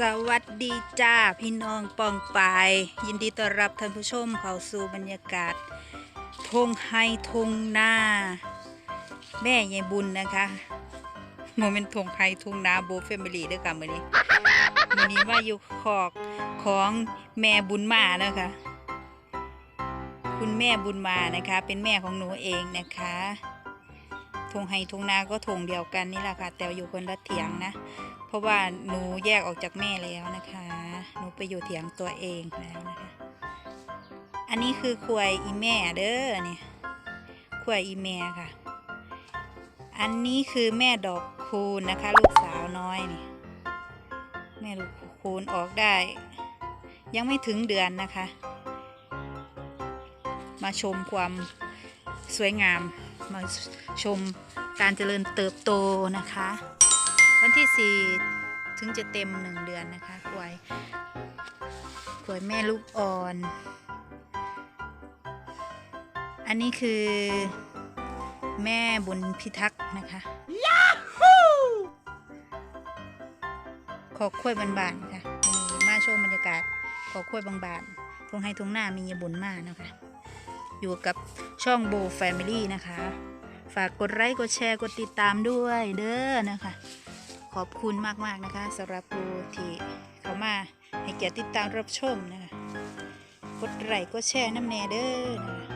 สวัสดีจ้าพี่น้องปองปาย ยินดีต้อนรับท่านผู้ชมเข้าสู่บรรยากาศทงไฮทงหน้าแม่ยายบุญนะคะโมเมนต์ทงไฮทงนาโบเฟมิลี่ด้วยกันมือนี้มือนี้ว่าอยู่ขอกของแม่บุญมานะคะ คุณแม่บุญมานะคะ เป็นแม่ของหนูเองนะคะ ทงไฮทงนาก็ทงเดียวกันนี่แหละค่ะ แต่อยู่คนละเถียงนะ เพราะว่าหนูแยกออกจากแม่แล้วนะคะ หนูไปอยู่เถียงตัวเองแล้วนะคะ อันนี้คือควายอีแม่เด้อเนี่ยควายอีแม่ค่ะ อันนี้คือแม่ดอกคูณนะคะ ลูกสาวน้อยนี่แม่ลูกคูณออกได้ ยังไม่ถึงเดือนนะคะ มาชมความสวยงาม มาชมการเจริญเติบโตนะคะ วันที่สี่ถึงจะเต็มหนึ่งเดือนนะคะควายควยแม่ลูกอ่อน อันนี้คือแม่บุญพิทักษ์นะคะขอควยบานๆค่ะวันนี้มาชมบรรยากาศขอควยบางๆทงให้ทงหน้ามีบุญมากนะคะ อยู่กับช่องโบแฟมิลี่นะคะ ฝากกดไลค์กดแชร์กดติดตามด้วยเด้อนะคะ ขอบคุณมากๆนะคะสำหรับผู้ที่เข้ามาให้เกียรติติดตามรับชมนะคะกดไลค์กดแชร์น้ำแน่เด้อนะคะ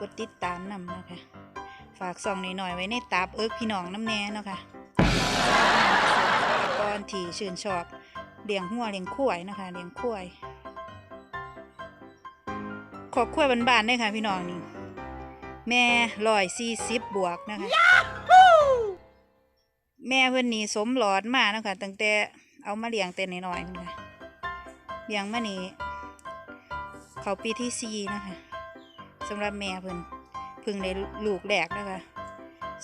กดติดตามนำนะคะ ฝากส่องหน่อยๆไว้ในตาบเอิกพี่น้องน้ำแน่เนาะค่ะก่อนที่ชื่นชอบเลี้ยงหัวเลี้ยงควายนะคะเลี้ยงควาย ขอบควายบานๆได้ค่ะพี่น้องนี่แม่ร้อยสี่สิบบวกนะคะแม่เพื่อนนี่สมหลอดมานะคะตั้งแต่เอามาเลี้ยงแต่น้อยๆพุ่นค่ะเลี้ยงมานี่เขาปีที่สี่นะคะสำหรับแม่เพิ่นเพิ่งได้ลูกแรกนะคะ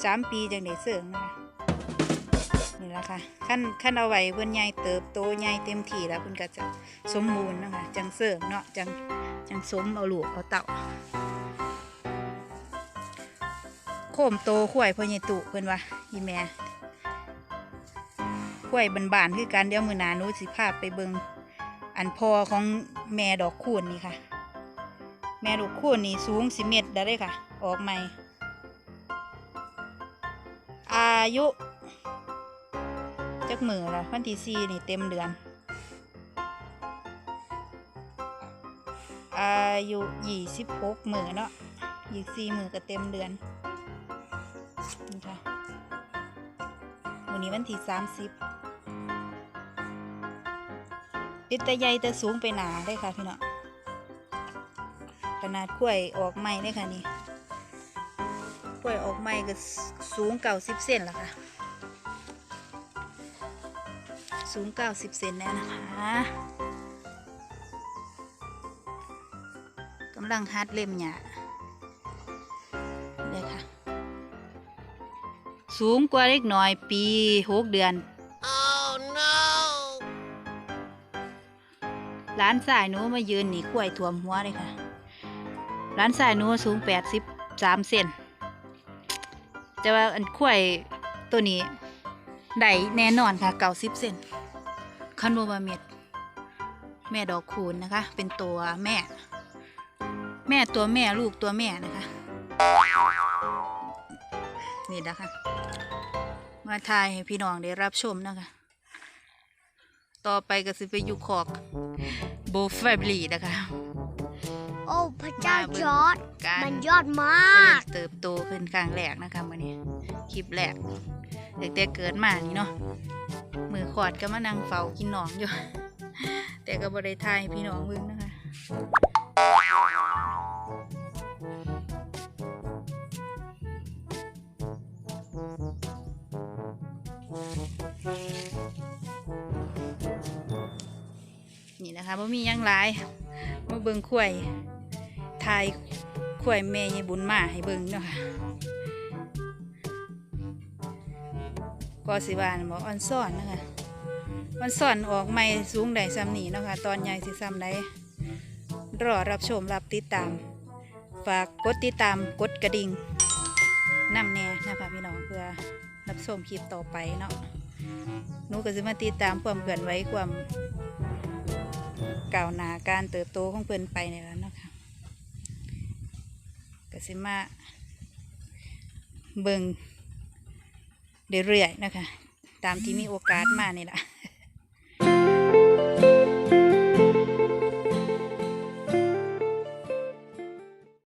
สามปีจังได้เสริงนะคะ นี่แหละค่ะขั้นขั้นเอาไว้เพิ่นใหญ่เติบโตใหญ่เต็มที่แล้วเพิ่นก็จะสมบูรณ์นะคะจังเสริงเนาะจังจังสมเอาลูกเอาเต่าโคมโตข่วยพ่อใหญ่ตุเพิ่นว่าอีแม่ข่วยบานๆคือกันเดี๋ยวมือนานูสิพาพไปเบิงอันพอของแม่ดอกคูณนี่ค่ะ แม่ดอกคูณนี่สูงสิเมตรได้เลยค่ะ ออกใหม่ อายุ จักมือละวันที่สี่นี่เต็มเดือน อายุยี่สิบหกมือเนาะยี่สี่มือก็เต็มเดือนนี่ค่ะวันนี้วันที่สามสิบปิดแต่ใหญ่ต่สูงไปหนาได้ค่ะพี่เน้องขนาดกล้วยออกใหม่ได้ค่ะนี่กล้วยออกใหม่ก็สูงเก้าสิบเซนละค่ะ สูงเก้าสิบเซนแล้วนะคะกำลังฮัดเล่มหยาเนี่ยค่ะ สูงกว่าเล็กน้อยปีหกเดือน Oh no! ร้านสายหนูมายืนหนีกล้วยถ่วมหัวเลยค่ะ ร้านสายหนูสูงแปดสิบสามเซนแต่ว่าอันกล้วยตัวนี้ ได้แน่นอนค่ะเก้าสิบเซนคันโบมาเม็ด แม่ดอกคูณนะคะ เป็นตัวแม่ แม่ตัวแม่ลูกตัวแม่นะคะ นี่นะคะ มาทายให้พี่น้องได้รับชมนะคะ ต่อไปก็สิไปอยู่ขอกโบแฟบลีนะคะโอ้พระเจ้าจอร์ดการมันยอดมาก เติบโตขึ้นครั้งแรกนะคะวันนี้คลิปแรก เด็กแต่เกิดมานี่เนาะมือขอดก็มานั่งเฝ้ากินหนองอยู่ แต่ก็บริทายพี่น้องเบิ่งนะคะนี่นะคะว่มียังหลายมาเบิ่งข่วยทายข่วยแม่ยายบุญมาให้เบิ่งเนาะค่ะ กอสิวานบอกออนซ่อนนะคะออนซ่อนออกใหม่สูงใดซ้ำหนีนะคะตอนใหญ่สิซ้ำใดรอรับชมรับติดตาม ฝากกดติดตามกดกระดิ่งนำแน่นะคะพี่น้องเพื่อรับชมคลิปต่อไปเนาะหนูก็จะมาติดตามความเกินไว้ความก่าวหนาการเติบโตของเพื่อนไปในแล้วนะคะก็สิมาเบิ่ง เรื่อยๆนะคะ ตามที่มีโอกาสมานี่แหละ